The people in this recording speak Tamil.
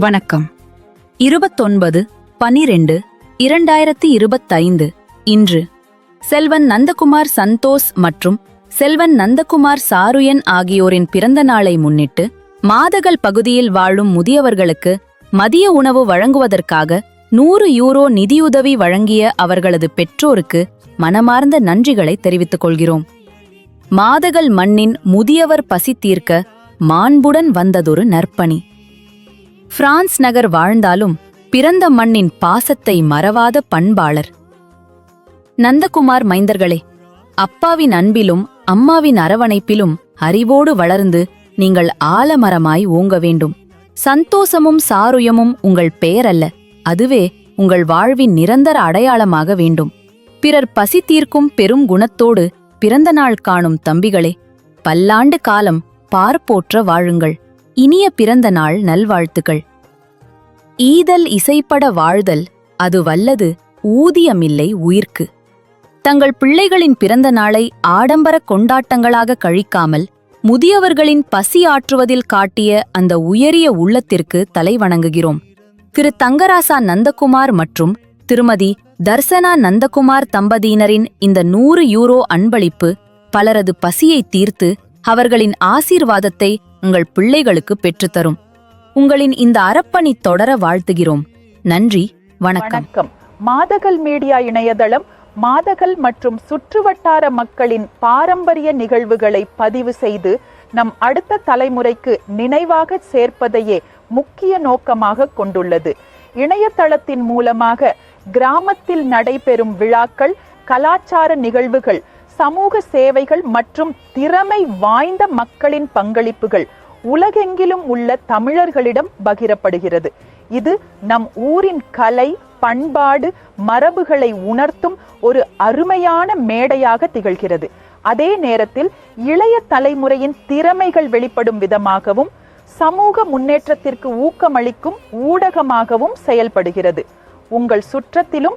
வணக்கம். இருபத்தொன்பது பனிரெண்டு இரண்டாயிரத்தி இருபத்தைந்து இன்று. செல்வன் நந்தகுமார் சந்தோஷ் மற்றும் செல்வன் நந்தகுமார் சாருயன் ஆகியோரின் பிறந்த நாளை முன்னிட்டு மாதகல் பகுதியில் வாழும் முதியவர்களுக்கு மதிய உணவு வழங்குவதற்காக நூறு யூரோ நிதியுதவி வழங்கிய அவர்களது பெற்றோருக்கு மனமார்ந்த நன்றிகளை தெரிவித்துக் கொள்கிறோம். மாதகல் மண்ணின் முதியவர் பசி தீர்க்க மாண்புடன் வந்ததொரு நற்பணி. பிரான்ஸ் நகர் வாழ்ந்தாலும் பிறந்த மண்ணின் பாசத்தை மறவாத பண்பாளர். நந்தகுமார் மைந்தர்களே அப்பாவின் அன்பிலும் அம்மாவின் அரவணைப்பிலும் அறிவோடு வளர்ந்து நீங்கள் ஆலமரமாய் ஓங்க வேண்டும். சந்தோஷமும் சாருயமும் உங்கள் பெயரல்ல அதுவே உங்கள் வாழ்வின் நிரந்தர அடையாளமாக வேண்டும். பிறர் பசி தீர்க்கும் பெரும் குணத்தோடு பிறந்த நாள் காணும் தம்பிகளே பல்லாண்டு காலம் பார்ப்போற்ற வாழுங்கள். இனிய பிறந்த நாள் நல்வாழ்த்துக்கள். ஈதல் இசைப்பட வாழ்தல் அது வல்லது ஊதியமில்லை உயிர்க்கு. தங்கள் பிள்ளைகளின் பிறந்த நாளை ஆடம்பர கொண்டாட்டங்களாக கழிக்காமல் முதியவர்களின் பசி ஆற்றுவதில் காட்டிய அந்த உயரிய உள்ளத்திற்கு தலைவணங்குகிறோம் திரு தங்கராசா நந்தகுமார் மற்றும் திருமதி தர்சனா நந்தகுமார் தம்பதியினரின் இந்த நூறு யூரோ அன்பளிப்பு பலரது பசியை தீர்த்து அவர்களின் ஆசீர்வாதத்தை உங்கள் பிள்ளைகளுக்கு பெற்றுத்தரும். உங்களின் இந்த அறப்பணி தொடர வாழ்த்துகிறோம். நன்றி வணக்கம். வணக்கம். மாதகல் மீடியா இணையதளம் மாதகல் மற்றும் சுற்றுவட்டார மக்களின் பாரம்பரிய நிகழ்வுகளை பதிவு செய்து நம் அடுத்த தலைமுறைக்கு நினைவாக சேர்ப்பதையே முக்கிய நோக்கமாக கொண்டுள்ளது. இணையதளத்தின் மூலமாக கிராமத்தில் நடைபெறும் விழாக்கள் கலாச்சார நிகழ்வுகள் சமூக சேவைகள் மற்றும் திறமை வாய்ந்த மக்களின் பங்களிப்புகள் உலகெங்கிலும் உள்ள தமிழர்களிடம் பகிரப்படுகிறது. இது நம் ஊரின் கலை பண்பாடு மரபுகளை உணர்த்தும் ஒரு அருமையான மேடையாக திகழ்கிறது. அதே நேரத்தில் இளைய தலைமுறையின் திறமைகள் வெளிப்படும் விதமாகவும் சமூக முன்னேற்றத்திற்கு ஊக்கமளிக்கும் ஊடகமாகவும் செயல்படுகிறது. உங்கள் சுற்றத்திலும்